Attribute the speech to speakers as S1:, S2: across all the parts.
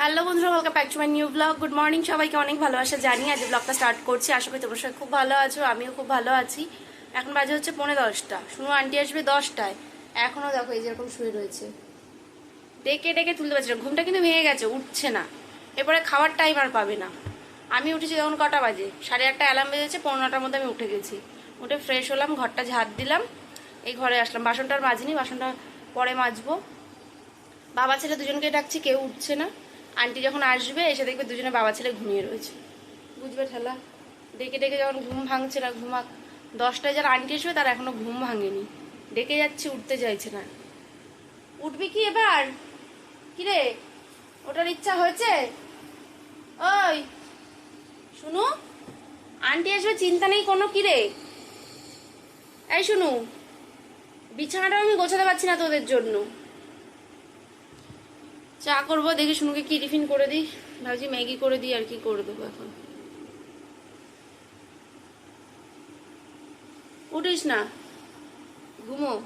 S1: Hello বন্ধুরা welcome back to my new blog good morning সবাইকে অনেক ভালোবাসা জানি আজ ব্লগটা স্টার্ট করছি। আশা করি তোমরা সবাই খুব ভালো আছো, আমিও খুব ভালো আছি। এখন বাজে হচ্ছে পৌনে দশটা। শুনো আন্টি আসবে দশটায়। এখনও দেখো এই যেরকম শুয়ে রয়েছে। ডেকে ডেকে তুলতে পারছি না। ঘুমটা কিন্তু ভেঙে গেছে, উঠছে না। এরপরে খাওয়ার টাইম আর পাবে না। আমি উঠেছি তখন কটা বাজে? সাড়ে আটটা অ্যালার্ম বেজেছে পনেরোটার মধ্যে আমি উঠে গেছি। উঠে ফ্রেশ হলাম, ঘরটা ঝাড় দিলাম। এই ঘরে আসলাম। বাসনটা আর মাজিনি, বাসনটা পরে মাজবো। বাবা ছেলে দুজনকে ডাকছি, কেউ উঠছে না। আন্টি যখন আসবে, এসে দেখবে দুজনে বাবা ছেলে ঘুমিয়ে রয়েছে। বুঝবে ঠেলা? ডেকে ডেকে যখন ঘুম ভাঙছে না, ঘুমাক। দশটায় যারা আন্টি আসবে তার এখনও ঘুম ভাঙেনি। ডেকে যাচ্ছে, উঠতে চাইছে না। উঠবি কি এবার? কিরে? ওটার ইচ্ছা হয়েছে? ওই, শুনু? আন্টি আসবে চিন্তা নেই কোনো কিরে? এই শুনু, বিছানাটাও আমি গোছাতে পারছি না তোদের জন্য। চা করব, দেখি শুনুকে কি টিফিন করে দিই। ভাবছি ম্যাগি করে দিই আর কি করে দেবো এখন। উঠিস না। ঘুমো।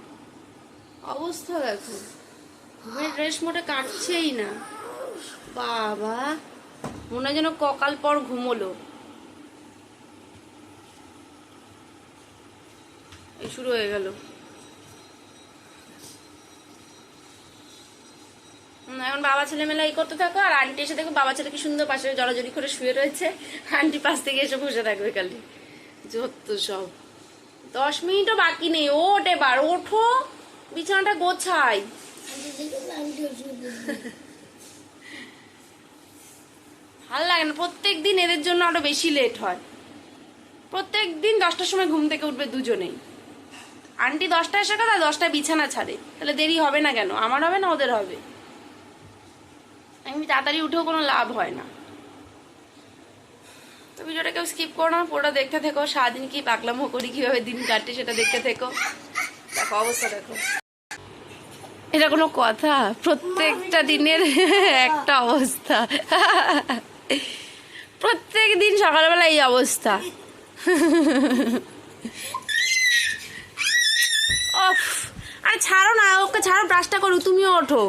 S1: অবস্থা দেখো। ঘুমের ড্রেস মোটে কাটছেই না। বাবা, মনে হয় যেন ককাল পর ঘুমোলো। শুরু হয়ে গেল। এখন বাবা ছেলে মেলা এই করতে থাকো, আর আন্টি এসে দেখো বাবা ছেলে কি সুন্দর পাশে জড়াজড়ি করে শুয়ে রয়েছে। আন্টি পাশ থেকে এসে বসে থাকবে খালি। যত সব। দশ মিনিটও বাকি নেই। ওঠ এবার, ওঠো। বিছানাটা গোছাই। ভালো লাগে না, প্রত্যেক দিন এদের জন্য আরও বেশি লেট হয়। প্রত্যেক দিন দশটার সময় ঘুম থেকে উঠবে দুজনেই। আন্টি দশটায় এসে কথা, দশটায় বিছানা ছাড়ে। তাহলে দেরি হবে না কেন? আমার হবে না, ওদের হবে? আমি তাড়াতাড়ি উঠেও কোনো লাভ হয় না। তো ভিডিওটা কেউ স্কিপ করো না পুরোটা দেখতে থেকো। সারাদিন কি পাকলামো করি কীভাবে দিন কাটে সেটা দেখতে থেকো। দেখো অবস্থা দেখো। এটা কোনো কথা প্রত্যেকটা দিনের একটা অবস্থা। প্রত্যেক দিন সকালবেলা এই অবস্থা। অফ আরে ছাড়ো না ওকে ছাড়ো ব্রাশটা করো তুমিও ওঠো।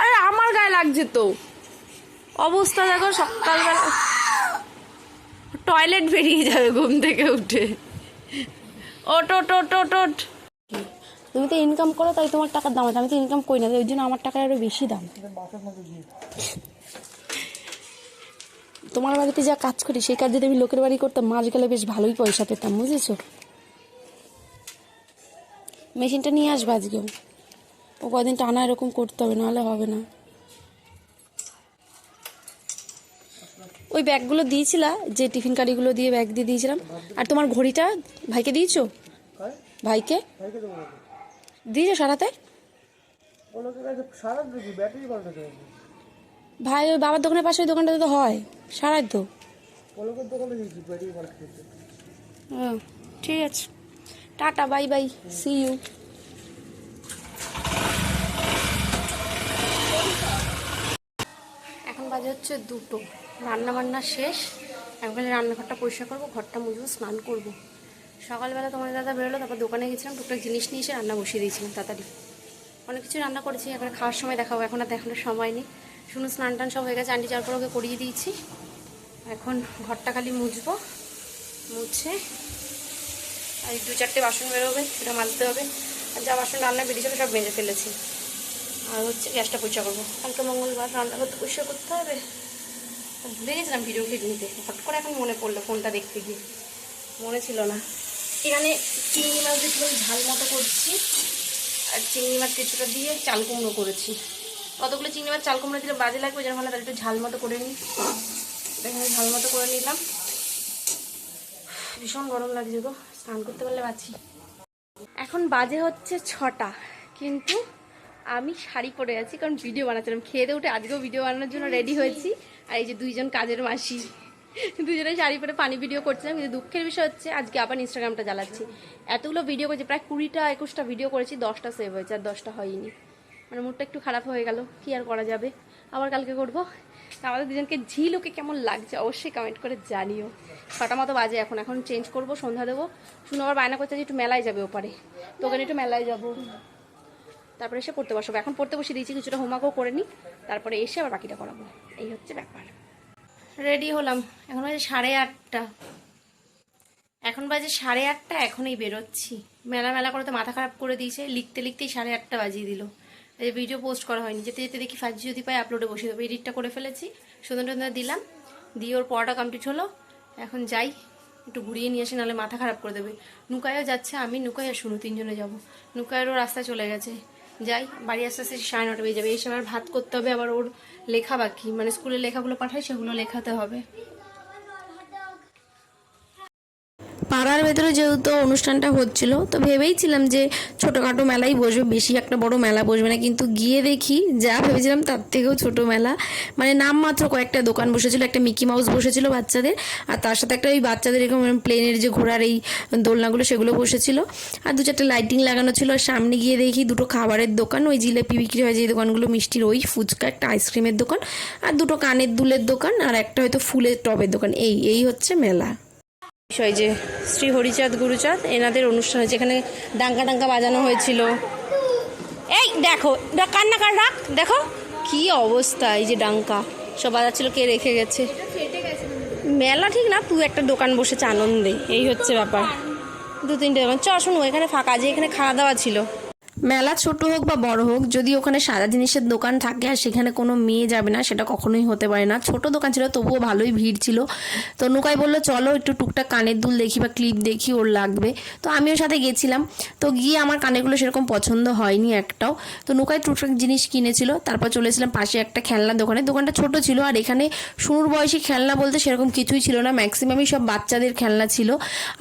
S1: আরে আমার গায়ে লাগছে তো। অবস্থা দেখো সকালবেলা। টয়লেট বেরিয়ে যাবে ঘুম থেকে উঠে। ওট ওট ওট ওট ওট। তুমি তো ইনকাম করো, তাই তোমার টাকার দাম আছে। আমি তো ইনকাম করি না ওই জন্য আমার টাকার আরও বেশি দাম। তোমার বাড়িতে যা কাজ করি, সেই কাজ যদি আমি লোকের বাড়ি করতাম মাস গেলে বেশ ভালোই পয়সা পেতাম, বুঝেছ? মেশিনটা নিয়ে আসবে আজকেও। ও কদিন টানা এরকম করতে হবে নাহলে হবে না। ওই ব্যাগগুলো দিয়েছিলা যে টিফিন কারিগুলো দিয়ে ব্যাগ দিয়ে দিয়েছিলাম। আর তোমার ঘড়িটা ভাইকে দিয়েছ? ভাইকে? দিয়েছ সারাতে? ভাই ওই বাবার দোকানের পাশে ওই দোকানটাতে তো হয় সারাই তো। ঠিক আছে। Tata bye bye see you বাজে হচ্ছে দুটো। রান্না বান্না শেষ। এখন রান্নাঘরটা পরিষ্কার করব, ঘরটা মুছবো, স্নান করব। সকালবেলা তোমার দাদা বেরোলো, তারপর দোকানে গেছিলাম, টুকটাক জিনিস নিয়ে এসে রান্না বসিয়ে দিয়েছিলাম তাড়াতাড়ি। অনেক কিছু রান্না করেছি এবার খাওয়ার সময় দেখাবো, এখন আর দেখানোর সময় নেই। শুনুন স্নান টান সব হয়ে গেছে, আন্টি যাওয়ার পর ওকে করিয়ে দিয়েছি। এখন ঘরটা খালি মুছবো, মুছে। আর দু চারটে বাসন বেরোবে, সেটা মাজতে হবে। আর যা বাসন রান্না বেরিয়েছিল সব মেজে ফেলেছি। আর হচ্ছে গ্যাসটা পরিষ্কার করব। কালকে মঙ্গলবার রান্না করতে পরিষ্কার করতে হবে। ভুলে গেছিলাম ভিডিও ক্লিপ নিতে। হট করে এখন মনে পড়ল ফোনটা দেখতে গিয়ে। মনে ছিল না। এখানে চিংড়ি মাছ দিয়ে ঝাল মতো করছি। আর চিংড়ি মাছ কিছুটা দিয়ে চাল কুমড়ো করেছি। কতগুলো চিংড়ি মাছ চাল কুমড়ো দিলে বাজে লাগবে, যেন ভালো তাহলে একটু ঝাল মতো করে নিই। এখানে ঝাল মতো করে নিলাম। ভীষণ গরম লাগছে গো। স্নান করতে পারলে বাঁচি। এখন বাজে হচ্ছে ছটা। কিন্তু আমি শাড়ি পরে আছি, কারণ ভিডিও বানাচ্ছিলাম। খেয়ে উঠে আজকেও ভিডিও বানানোর জন্য রেডি হয়েছি। আর এই যে দুইজন কাজের মাসি, দুজনে শাড়ি পরে পানি ভিডিও করছিলাম, কিন্তু দুঃখের বিষয় হচ্ছে আজকে আবার ইনস্টাগ্রামটা জ্বালাচ্ছি। এতগুলো ভিডিও করেছি, প্রায় কুড়িটা, একুশটা ভিডিও করেছি, দশটা সেভ হয়েছে আর দশটা হয়নি। মানে মুডটা একটু খারাপ হয়ে গেল, কি আর করা যাবে? আবার কালকে করব। আমাদের দুজনকে ঝিল ওকে কেমন লাগছে অবশ্যই কমেন্ট করে জানিও। ছটা মতো বাজে এখন এখন চেঞ্জ করব, সন্ধ্যা দেবো। শুনে, আবার বায়না করছে যে একটু মেলায় যাবে ওপারে। তো ওখানে একটু মেলায় যাব। তারপরে এসে পড়তে বসবো। এখন পড়তে বসে দিয়েছি, কিছুটা হোমওয়ার্কও করে নিই তারপরে এসে আবার বাকিটা করাবো। এই হচ্ছে ব্যাপার। রেডি হলাম। এখন বাজে সাড়ে আটটা। এখন বাজে সাড়ে আটটা, এখনই বেরোচ্ছি। মেলা মেলা করে তো মাথা খারাপ করে দিয়েছে। লিখতে লিখতেই সাড়ে আটটা বাজিয়ে দিল। এই ভিডিও পোস্ট করা হয়নি। যেতে যেতে দেখি ফাইভ যদি পাই আপলোডে বসে দেবো। এডিটটা করে ফেলেছি। সুন্দর সুন্দর দিলাম। দিয়ে ওর পড়াটা কমপ্লিট হলো। এখন যাই। একটু ঘুরিয়ে নিয়ে আসি, নাহলে মাথা খারাপ করে দেবে। নুকায়ও যাচ্ছে। আমি নুকাই আর শুনু, তিনজনে যাব। নুকায়েরও রাস্তা চলে গেছে। যাই, বাড়ি আস্তে আস্তে সাড়ে নটা বেজে যাবে। এসে আবার ভাত করতে হবে, আবার ওর লেখা বাকি। মানে স্কুলের লেখাগুলো পাঠায় সেগুলো লেখাতে হবে। পাড়ার ভেতরে যেহেতু অনুষ্ঠানটা হচ্ছিল, তো ভেবেইছিলাম যে ছোটোখাটো মেলাই বসবে, বেশি একটা বড় মেলা বসবে না। কিন্তু গিয়ে দেখি, যা ভেবেছিলাম তার থেকেও ছোট মেলা। মানে নামমাত্র কয়েকটা দোকান বসেছিল, একটা মিকি মাউস বসেছিল বাচ্চাদের, আর তার সাথে একটা ওই বাচ্চাদের এরকম প্লেনের যে ঘোড়ার এই দোলনাগুলো, সেগুলো বসেছিল। আর দু চারটে লাইটিং লাগানো ছিল, আর সামনে গিয়ে দেখি দুটো খাবারের দোকান, ওই জিলেপি বিক্রি হয় যে দোকানগুলো, মিষ্টির ওই ফুচকা, একটা আইসক্রিমের দোকান, আর দুটো কানের দুলের দোকান, আর একটা হয়তো ফুলের টবের দোকান। এই এই হচ্ছে মেলা। বিষয় যে শ্রী হরিচাঁদ গুরুচাঁদ এনাদের অনুষ্ঠান অনুষ্ঠানে যেখানে ডাঙ্কা ডাঙ্কা বাজানো হয়েছিল। এই দেখো কান্না কার রাখ দেখো, কি অবস্থা, এই যে ডাঙ্কা। সব বাজাচ্ছিল কে রেখে গেছে। মেলা ঠিক না তুই একটা দোকান বসেছে আনন্দে। এই হচ্ছে ব্যাপার। দু তিনটে দোকান। চ, শোনো, এখানে ফাঁকা যে এখানে খাওয়া দাওয়া ছিল। মেলা ছোট হোক বা বড় হোক, যদি ওখানে সাদা জিনিসের দোকান থাকে আর সেখানে কোনো মেয়ে যাবে না, সেটা কখনোই হতে পারে না। ছোট দোকান ছিল, তবুও ভালোই ভিড় ছিল। তো নুকাই বলল, চলো একটু টুকটাক কানের দুল দেখি বা ক্লিপ দেখি, ওর লাগবে। তো আমিও সাথে গেছিলাম। তো গিয়ে আমার কানেরগুলো সেরকম পছন্দ হয়নি একটাও। তো নুকাই টুকটাক জিনিস কিনেছিল, তারপর চলেছিলাম পাশে একটা খেলনা দোকানে। দোকানটা ছোট ছিল আর এখানে শুনুর বয়সী খেলনা বলতে সেরকম কিছুই ছিল না। ম্যাক্সিমামই সব বাচ্চাদের খেলনা ছিল।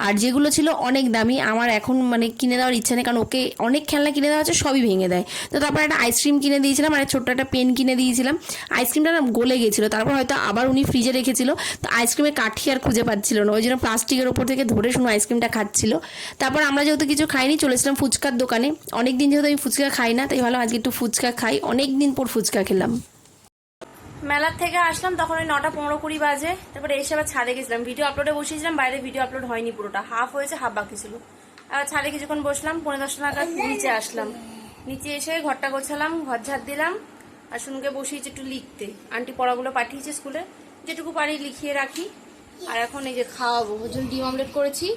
S1: আর যেগুলো ছিল অনেক দামি। আমার এখন মানে কিনে দেওয়ার ইচ্ছা নেই, কারণ ওকে অনেক খেলনা কিনে দেওয়া হচ্ছে সবই ভেঙে দেয়। তো তারপর একটা আইসক্রিম কিনে দিয়েছিলাম, আর ছোট্ট একটা পেন কিনে দিয়েছিলাম। আইসক্রিমটা না গলে গেছিল, তারপর হয়তো আবার উনি ফ্রিজে রেখেছিল। তো আইসক্রিমের কাঠি আর খুঁজে পাচ্ছিল না, ওই জন্য প্লাস্টিকের ওপর থেকে ধরে শুনো আইসক্রিমটা খাচ্ছিল। তারপর আমরা যেহেতু কিছু খাইনি চলেছিলাম ফুচকার দোকানে। অনেক দিন যেহেতু আমি ফুচকা খাই না, তাই ভালো আজকে একটু ফুচকা খাই। অনেক দিন পর ফুচকা খেলাম। মেলার থেকে আসলাম, তখন ওই নটা পনেরো কুড়ি বাজে। তারপরে এসে আবার ছাদে গেছিলাম। ভিডিও আপলোডে বসিয়েছিলাম, বাইরে ভিডিও আপলোড হয়নি পুরোটা। হাফ হয়েছে হাফ বাকি ছিল। আবার ছাদে কিছুক্ষণ বসলাম পনেরো দশটা নাগাদ নিচে আসলাম। নিচে এসে ঘরটা গোছালাম, ঘর ঝাড় দিলাম, আর শুনুকে বসিয়েছি একটু লিখতে। আন্টি পড়াগুলো পাঠিয়েছে স্কুলে, যেটুকু পারি লিখিয়ে রাখি। আর এখন এই যে খাওয়াবো ওর জন্য ডিম অমলেট করেছি।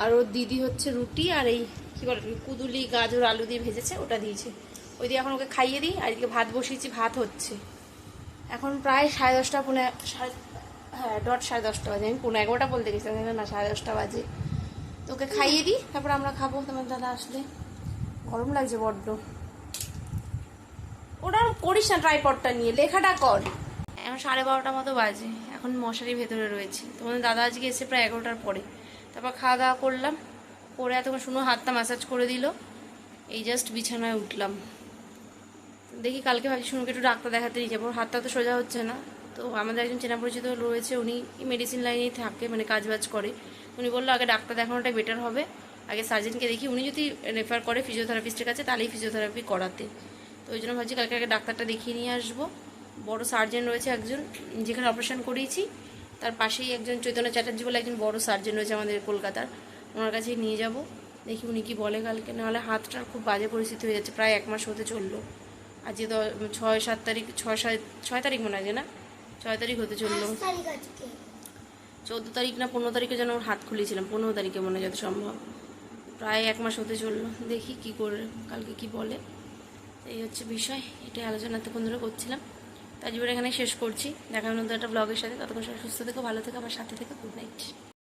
S1: আর ওর দিদি হচ্ছে রুটি আর এই, কি বলে, কুদুলি, গাজর, আলু দিয়ে ভেজেছে, ওটা দিয়েছে। ওই দিয়ে এখন ওকে খাইয়ে দিই, আর এদিকে ভাত বসিয়েছি, ভাত হচ্ছে। এখন প্রায় সাড়ে দশটা, পুনে সাড়ে হ্যাঁ ডট সাড়ে দশটা বাজে, আমি পুনে এগারোটা বলতে গেছিলাম না, সাড়ে দশটা বাজে। তো ওকে খাইয়ে দিই, তারপর আমরা খাব। তোমার দাদা আসলে। গরম লাগছে বড্ড। ওটা করিস না ট্রাইপডটা নিয়ে, লেখাটা কর। এখন সাড়ে বারোটা মতো বাজে, এখন মশারির ভেতরে রয়েছি। তোমাদের দাদা আজকে এসে প্রায় এগারোটার পরে। তারপর খাওয়া দাওয়া করলাম, করে এতক্ষণ শুনো হাতটা ম্যাসাজ করে দিল। এই জাস্ট বিছানায় উঠলাম। দেখি কালকে ভাবছি শুনুকে একটু ডাক্তার দেখাতে নিয়ে যাব হাতটা তো সোজা হচ্ছে না। তো আমাদের একজন চেনা পরিচিত রয়েছে, উনি মেডিসিন লাইনেই থাকে মানে কাজ বাজ করে। উনি বলল, আগে ডাক্তার দেখানোটাই বেটার হবে। আগে সার্জেনকে দেখি। উনি যদি রেফার করে ফিজিওথেরাপিস্টের কাছে, তাহলেই ফিজিওথেরাপি করাতে। তো ওই জন্য ভাবছি কালকে আগে ডাক্তারটা দেখিয়ে নিয়ে আসব। বড় সার্জেন রয়েছে একজন, যেখানে অপারেশন করিয়েছি। তার পাশেই একজন চৈতন্য চ্যাটার্জি বলে একজন বড় সার্জেন রয়েছে আমাদের কলকাতার। ওনার কাছেই নিয়ে যাব। দেখি উনি কি বলে কালকে। নাহলে হাতটার খুব বাজে পরিস্থিতি হয়ে যাচ্ছে। প্রায় এক মাস হতে চলল। আজকে তো ছয় সাত তারিখ, ছয় ছয় তারিখ মনে আছে না? ছয় তারিখ হতে চলল। চোদ্দ তারিখ না পনেরো তারিখে যেন ওর হাত খুলিয়েছিলাম পনেরো তারিখে মনে যত সম্ভব। প্রায় এক মাস হতে চলল, দেখি কি করে, কালকে কি বলে। এই হচ্ছে বিষয়, এটাই আলোচনা এতক্ষণ ধরে করছিলাম। তাই জীবনে এখানে শেষ করছি। দেখা হলো একটা ব্লগের সাথে, ততক্ষণ সুস্থ থেকো, ভালো থেকো, আমার সাথে থেকে গুড নাইট